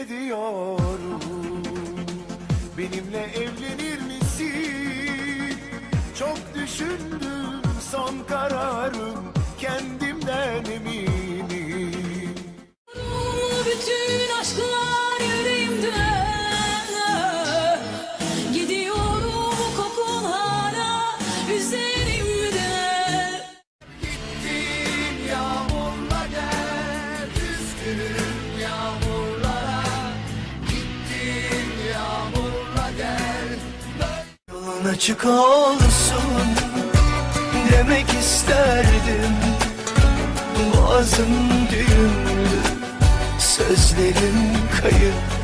ediyorum. Benimle evlenir misin? Çok düşündüm son kararım Kendimden eminim. Bütün aşklar yüreğimde Gidiyorum kokun hala üzerimde açık olsun Demek isterdim. Boğazım düğümlü Sözlerim kayıp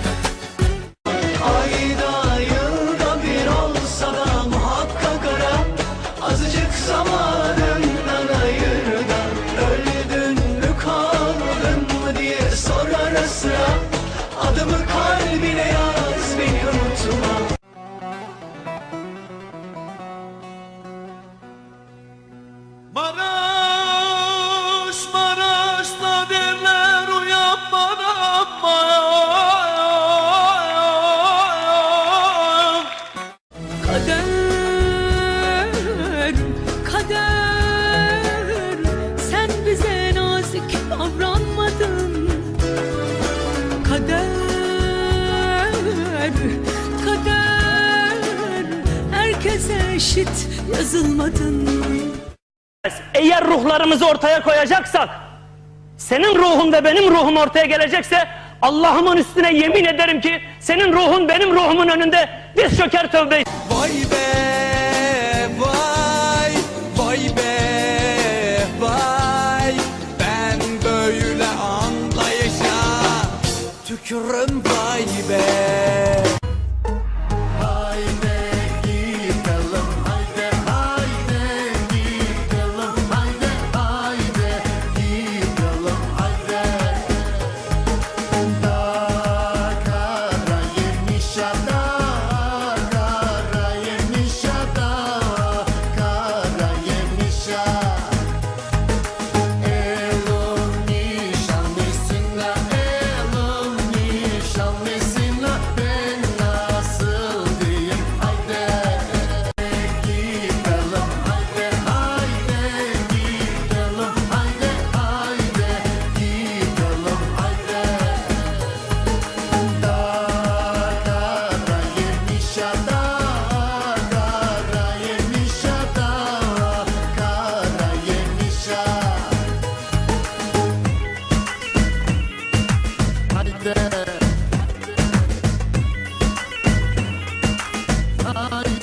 Herkese eşit yazılmadın. Eğer ruhlarımızı ortaya koyacaksak, senin ruhun ve benim ruhum ortaya gelecekse, Allah'ımın üstüne yemin ederim ki, senin ruhun benim ruhumun önünde diz çöker tövbe Vay be